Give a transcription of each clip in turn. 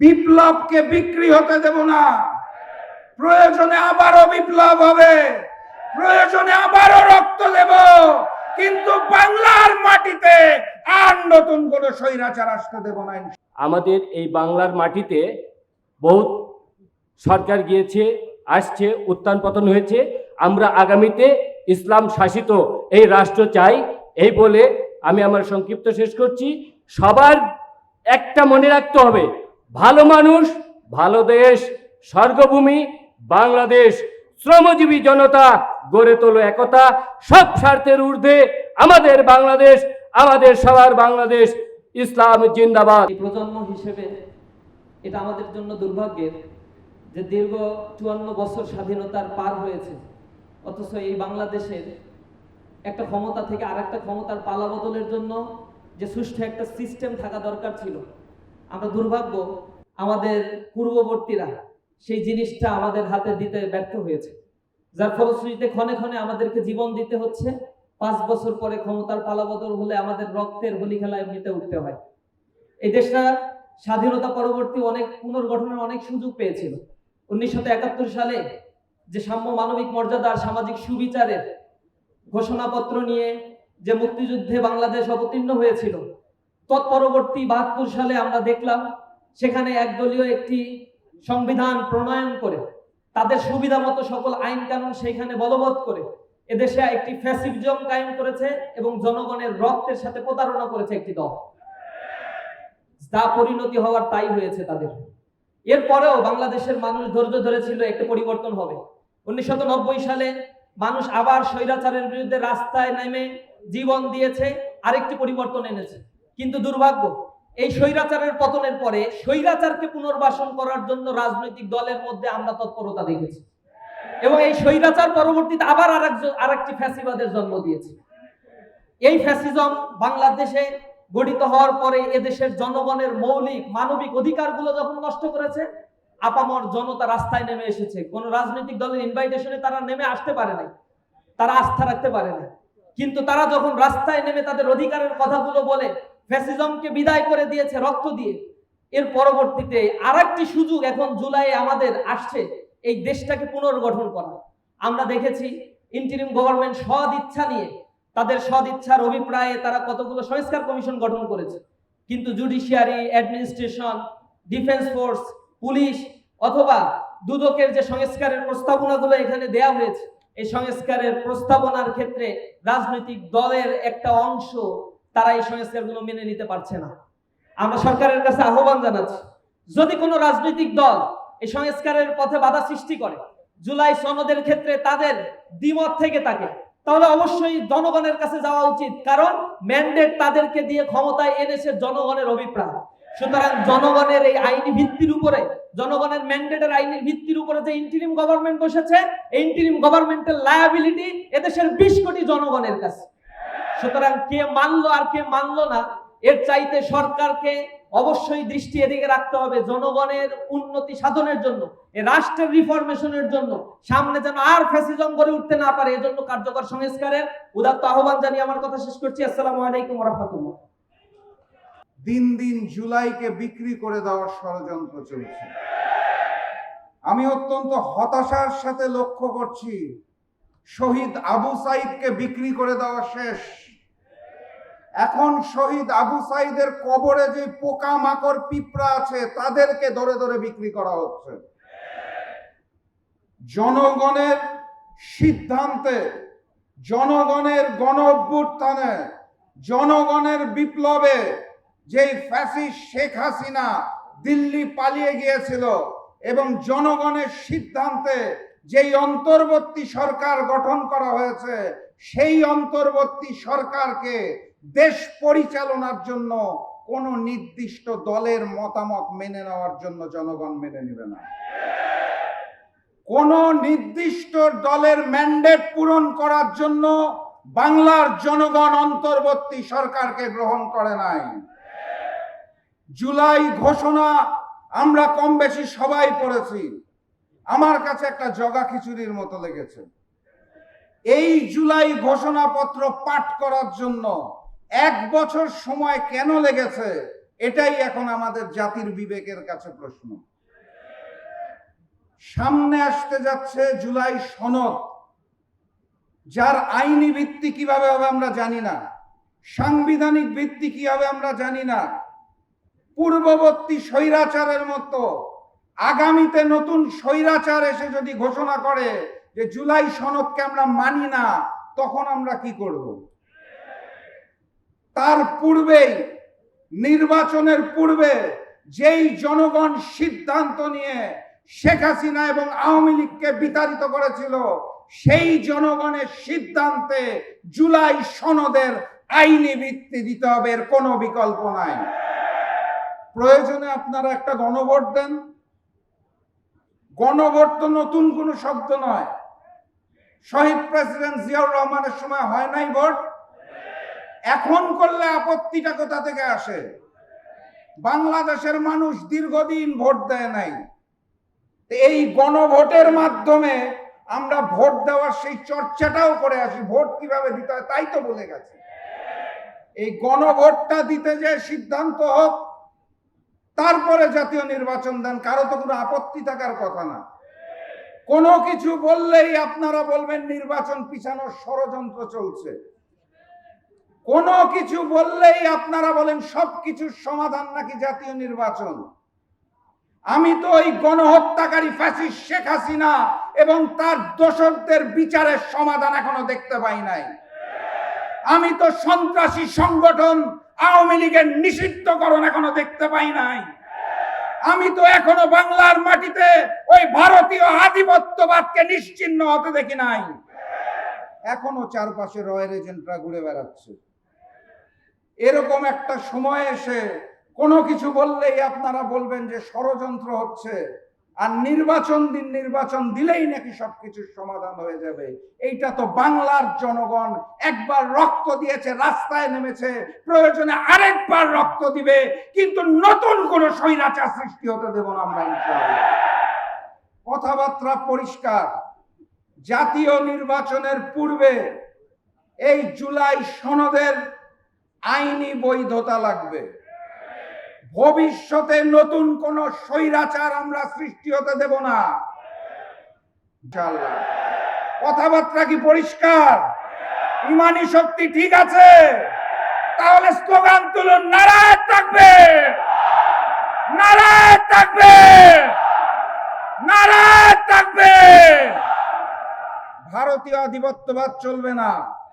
বিপ্লবকে বিক্রি হতে দেব না। প্রয়োজনে আবারও বিপ্লব হবে। প্রয়োজনে আবারও রক্ত দেব। কিন্তু বাংলার মাটিতে আর নতুন কোনো স্বৈরাচার আসতে দেব না আমাদের এই বাংলার মাটিতে বহুত সরকার গিয়েছে, আসছে, উত্থান পতন হয়েছে। আমরা আগামীতে ইসলাম শাসিত এই রাষ্ট্র চাই। এই বলে আমি আমার সংক্ষিপ্ত শেষ করছি। সবার একটা মনে রাখতে হবে ভালো মানুষ, ভালো দেশ, স্বর্গভূমি, বাংলাদেশ, শ্রমজীবী জনতা গড়ে তোলো একতা। সব স্বার্থের ঊর্ধ্বে আমাদের বাংলাদেশ, আমাদের সবার বাংলাদেশ, ইসলাম জিন্দাবাদ। প্রজন্ম হিসেবে এটা আমাদের জন্য দুর্ভাগ্যের যে দীর্ঘ চুয়ান্ন বছর স্বাধীনতার পার হয়েছে। অথচ এই বাংলাদেশের একটা ক্ষমতা থেকে আরেকটা ক্ষমতার পালা বদলের জন্য যে সুষ্ঠু একটা সিস্টেম থাকা দরকার ছিল। আমরা দুর্ভাগ্য আমাদের পূর্ববর্তীরা সেই জিনিসটা আমাদের হাতে দিতে ব্যর্থ হয়েছে। যার ফলশ্রুতিতে ক্ষণে ক্ষণে আমাদেরকে জীবন দিতে হচ্ছে, পাঁচ বছর পরে ক্ষমতার পালাবদল হলে আমাদের রক্তের হোলি খেলায় এমনিতে উঠতে হয়। এই দেশটা স্বাধীনতা পরবর্তী অনেক পুনর্গঠনের অনেক সুযোগ পেয়েছিল। উনিশশো একাত্তর সালে যে সাম্য মানবিক মর্যাদা আর সামাজিক সুবিচারের ঘোষণাপত্র নিয়ে যে মুক্তিযুদ্ধে বাংলাদেশ অবতীর্ণ হয়েছিল তৎপরবর্তী বাহাত্তর সালে আমরা দেখলাম সেখানে একদলীয় একটি সংবিধান প্রণয়ন করে, তাদের সুবিধা মতো সকল আইন কানুন সেইখানে বলবৎ করে, এদেশে একটি ফ্যাসিজম কায়েম করেছে এবং জনগণের রক্তের সাথে প্রতারণা করেছে একটি দল। যা পরিণতি হওয়ার তাই হয়েছে তাদের। এরপরেও বাংলাদেশের মানুষ ধৈর্য ধরেছিল একটি পরিবর্তন হবে। উনিশশো নব্বই সালে মানুষ আবার স্বৈরাচারের বিরুদ্ধে রাস্তায় নেমে জীবন দিয়েছে, আরেকটি পরিবর্তন এনেছে। কিন্তু দুর্ভাগ্য, এই স্বৈরাচারের পতনের পরে স্বৈরাচারকে পুনর্বাসন করার জন্য রাজনৈতিক দলের মধ্যে আমরা তৎপরতা দেখেছি। এবং এই স্বৈরাচার পরবর্তীতে আবার আরেকজন, আরেকটি ফ্যাসিবাদের জন্ম দিয়েছে। এই ফ্যাসিজম বাংলাদেশে গঠিত হওয়ার পরে এদেশের জনগণের মৌলিক, মানবিক অধিকারগুলো যখন নষ্ট করেছে, আপামর জনতা রাস্তায় নেমে এসেছে। কোন রাজনৈতিক দলের ইনভাইটেশনে তারা নেমে আসতে পারে নাই, তারা আস্থা রাখতে পারে না কিন্তু তারা যখন রাস্তায় নেমে তাদের অধিকারের কথাগুলো বলে ফ্যাসিজমকে বিদায় করে দিয়েছে, রক্ত দিয়ে। এর পরবর্তীতে আরেকটি সুযোগ এখন জুলাই আমাদের আসছে, এই দেশটাকে পুনর্গঠন করা। আমরা দেখেছি ইন্টারিম গভর্নমেন্ট সদ ইচ্ছা নিয়ে, তাদের সদ ইচ্ছার অভিপ্রায়ে তারা কতগুলো সংস্কার কমিশন গঠন করেছে। কিন্তু judiciary administration defence force police অথবা দুদকের যে সংস্কারের প্রস্তাবনাগুলো এখানে দেয়া হয়েছে, এই সংস্কারের প্রস্তাবনার ক্ষেত্রে রাজনৈতিক দলের একটা অংশ তারা এই সংস্কারগুলো মেনে নিতে পারছে না। আমরা সরকারের কাছে আহ্বান জানাচ্ছি, যদি কোনো রাজনৈতিক দল এই সংস্কারের পথে বাধা সৃষ্টি করে, জুলাই সনদের ক্ষেত্রে তাদের দ্বিমত থেকে থাকে, তাহলে অবশ্যই জনগণের কাছে যাওয়া উচিত, কারণ ম্যান্ডেট তাদেরকে দিয়ে ক্ষমতায় এনেছে জনগণের অভিপ্রায় সুতরাং জনগণের এই আইনি ভিত্তির উপরে, জনগণের ম্যান্ডেটের আইনের ভিত্তির উপরে যে ইন্টারিম গভর্নমেন্ট বসেছে, এই ইন্টারিম গভর্নমেন্টের লায়াবিলিটি এদেশের বিশ কোটি জনগণের কাছে। সুতরাং কে মানলো আর কে মানলো না, এর চাইতে সরকারকে অবশ্যই দৃষ্টি এদিকে রাখতে হবে জনগণের উন্নতি সাধনের জন্য রাষ্ট্রের রিফরমেশনের জন্য, সামনে যেন আর ফ্যাসিজম গড়ে উঠতে না পারে, এজন্য কার্যকর সংস্কারের উদাত্ত আহ্বান জানিয়ে আমার কথা শেষ করছি। আসসালামু আলাইকুম রহমতুল্লাহ। দিন দিন জুলাইকে বিক্রি করে দেওয়ার ষড়যন্ত্র চলছে। আমি অত্যন্ত হতাশার সাথে লক্ষ্য করছি, শহীদ আবু সাইদকে বিক্রি করে দেওয়া শেষ। এখন শহীদ আবু সাইদের কবরে যে পোকা মাকড় পিঁপড়া আছে, তাদেরকে ধরে ধরে বিক্রি করা হচ্ছে। জনগণের সিদ্ধান্তে, জনগণের গণ অভ্যুত্থানে জনগণের বিপ্লবে যেই ফ্যাসিস্ট শেখ হাসিনা দিল্লি পালিয়ে গিয়েছিল এবং জনগণের সিদ্ধান্তে যেই অন্তর্বর্তী সরকার গঠন করা হয়েছে, সেই অন্তর্বর্তী সরকারকে দেশ পরিচালনার জন্য কোনো নির্দিষ্ট দলের মতামত মেনে নেওয়ার জন্য জনগণ মেনে নেবে না। কোন নির্দিষ্ট দলের ম্যান্ডেট পূরণ করার জন্য বাংলার জনগণ অন্তর্বর্তী সরকারকে গ্রহণ করে নাই। জুলাই ঘোষণা আমরা কম বেশি সবাই পড়েছি। আমার কাছে একটা জগা খিচুড়ির মতো লেগেছে। এই জুলাই ঘোষণাপত্র পাঠ করার জন্য এক বছর সময় কেন লেগেছে? এটাই এখন আমাদের জাতির বিবেকের কাছে প্রশ্ন। সামনে আসতে যাচ্ছে জুলাই সনদ। যার আইনি ভিত্তি কীভাবে হবে আমরা জানি না। সাংবিধানিক ভিত্তি কি হবে আমরা জানি না। পূর্ববর্তী স্বৈরাচারের মতো আগামীতে নতুন স্বৈরাচার এসে যদি ঘোষণা করে যে জুলাই সনদকে আমরা মানি না, তখন আমরা কি করব? তার পূর্বেই, নির্বাচনের পূর্বে যেই জনগণ সিদ্ধান্ত নিয়ে শেখ হাসিনা এবং আওয়ামী লীগকে বিতাড়িত করেছিল, সেই জনগণের সিদ্ধান্তে জুলাই সনদের আইনি ভিত্তি দিতে হবে এর কোনো বিকল্প নাই। প্রয়োজনে আপনারা একটা গণভোট দেন। গণভোট তো নতুন কোনো শব্দ নয়। শহীদ প্রেসিডেন্ট জিয়াউর রহমানের সময় হয় নাই ভোট। এখন করলে আপত্তিটা কোথা থেকে আসে? বাংলাদেশের মানুষ দীর্ঘদিন ভোট দেয় নাই। এই গণভোটের মাধ্যমে আমরা ভোট দেওয়ার সেই চর্চাটাও করে আসি, ভোট কীভাবে দিতে হয় তাই তো বলে গেছে। এই গণভোটটা দিতে যে সিদ্ধান্ত হোক, তারপরে জাতীয় নির্বাচন দেন, কারও তো কোনো আপত্তি থাকার কথা না। কোনো কিছু বললেই আপনারা বলবেন নির্বাচন পিছানোর ষড়যন্ত্র চলছে। কোনো কিছু বললেই আপনারা বলেন সব কিছুর সমাধান নাকি জাতীয় নির্বাচন। আমি তো ওই গণহত্যাকারী ফ্যাসিস্ট শেখ হাসিনা এবং তার দোষকদের বিচারের সমাধান এখনও দেখতে পাই নাই। আমি তো সন্ত্রাসী সংগঠন আওয়ামী লীগের নিষিদ্ধকরণ এখনও দেখতে পাই নাই। আমি তো এখনও বাংলার মাটিতে ওই ভারতীয় আধিপত্যবাদকে নিশ্চিহ্ন হতে দেখি নাই। এখনও চারপাশে রয়্যাল এজেন্টরা ঘুরে বেড়াচ্ছে। এরকম একটা সময় এসে কোনো কিছু বললেই আপনারা বলবেন যে ষড়যন্ত্র হচ্ছে, আর নির্বাচন দিন নির্বাচন দিলেই নাকি সবকিছুর সমাধান হয়ে যাবে। এইটা তো বাংলার জনগণ একবার রক্ত দিয়েছে, রাস্তায় নেমেছে, প্রয়োজনে আরেকবার রক্ত দিবে, কিন্তু নতুন কোন স্বৈরাচার সৃষ্টি হতে দেব না আমরা কথাবার্তা পরিষ্কার। জাতীয় নির্বাচনের পূর্বে এই জুলাই সনদের আইনি বৈধতা লাগবে। ভবিষ্যতে নতুন কোন স্বৈরাচার আমরা সৃষ্টি হতে দেব না। কথাবার্তা কি পরিষ্কার? ইমানি শক্তি ঠিক আছে? তাহলে স্লোগান তুলুন নারায় থাকবে! নারায় থাকবে! নারায় থাকবে! ভারতীয় আধিপত্যবাদ চলবে না।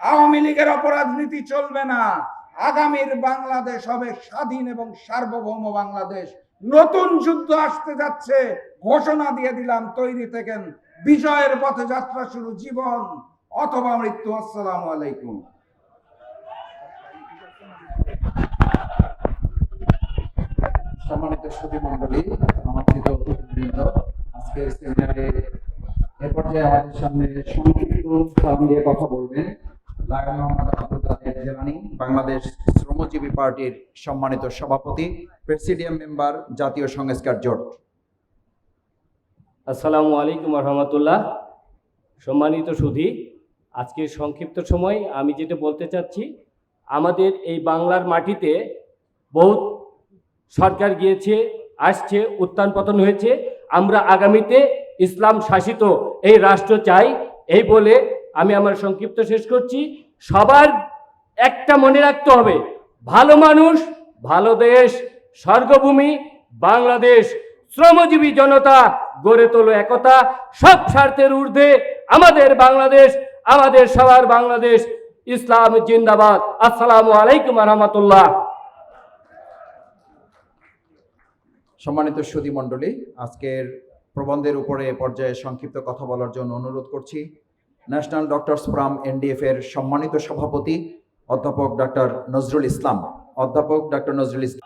আওয়ামী লীগের অপরাজনীতি চলবে না। আগামীর বাংলাদেশ হবে স্বাধীন এবং সার্বভৌম বাংলাদেশ। নতুন যুদ্ধ আসতে যাচ্ছে, ঘোষণা দিয়ে দিলাম, তৈরি থেকেন বিজয়ের পথে যাত্রা শুরু, জীবন অথবা মৃত্যু। আসসালামু আলাইকুম। সম্মানিত সুধী মন্ডলী আমন্ত্রিত অতিথিবৃন্দ, আজকের সেমিনারে এ পর্যায়ে আমাদের সামনে সংক্ষিপ্ত কথা বলবেন। বাংলাদেশ শ্রমজীবী পার্টির সম্মানিত সভাপতি, প্রেসিডিয়াম মেম্বার, জাতীয় সংস্কার জোট। আসসালামু আলাইকুম রহমতুল্লাহ। সম্মানিত সুধী, আজকের সংক্ষিপ্ত সময় আমি যেটা বলতে চাচ্ছি, আমাদের এই বাংলার মাটিতে বহুত সরকার গিয়েছে, আসছে, উত্থান পতন হয়েছে। আমরা আগামীতে ইসলাম শাসিত এই রাষ্ট্র চাই, এই বলে আমি আমার সংক্ষিপ্ত শেষ করছি। সবার একটা মনে রাখতে হবে, ভালো মানুষ, ভালো দেশ, স্বর্গভূমি, বাংলাদেশ, শ্রমজীবী জনতা গড়ে তোলো একতা। সব স্বার্থের ঊর্ধ্বে আমাদের বাংলাদেশ, আমাদের সবার বাংলাদেশ। ইসলাম জিন্দাবাদ। আসসালামু আলাইকুম রহমতুল্লাহ। সম্মানিত সুধী মন্ডলী আজকের প্রবন্ধের উপরে পর্যায়ে সংক্ষিপ্ত কথা বলার জন্য অনুরোধ করছি। ন্যাশনাল ডক্টরস ফোরাম এনডিএফ এর সম্মানিত সভাপতি, অধ্যাপক ডক্টর নজরুল ইসলাম। অধ্যাপক ডক্টর নজরুল ইসলাম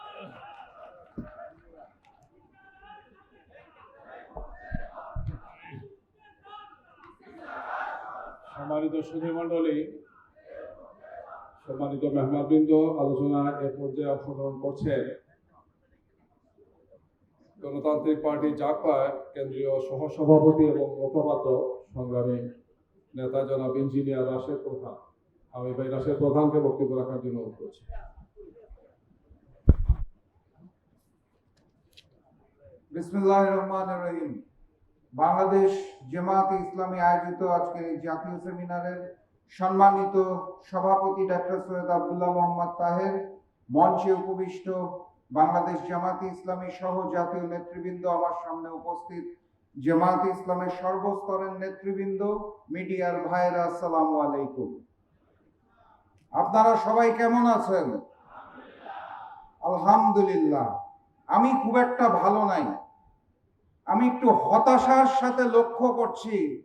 সম্মানিত সুধী মণ্ডলী সম্মানিত মেহমানবৃন্দ আলোচনায় এ পর্যায়ে অংশগ্রহণ করছেন গণতান্ত্রিক পার্টি জাকপায় কেন্দ্রীয় সহসভাপতি এবং মুখপাত্র সংগ্রামী নেতা জনাব ইঞ্জিনিয়ার রাশেদ প্রধান। আমি ভাই রাশেদ প্রধানকে বক্তব্য রাখার জন্য অনুরোধ করছি। বাংলাদেশ জামাত ইসলামী আয়োজিত আজকের এই জাতীয় সেমিনারের সম্মানিত সভাপতি ডাক্তার সৈয়দ আব্দুল্লাহ মোহাম্মদ তাহের, মঞ্চে উপবিষ্ট বাংলাদেশ জামাত ইসলামী সহ জাতীয় নেতৃবৃন্দ আমার সামনে উপস্থিত জামাত ইসলামের সর্বস্তরের নেতৃবৃন্দ, মিডিয়ার ভাইরা আসসালামু আলাইকুম। আপনারা সবাই কেমন আছেন? আলহামদুলিল্লাহ। আমি খুব একটা ভালো নাই। আমি একটু হতাশার সাথে লক্ষ্য করছি।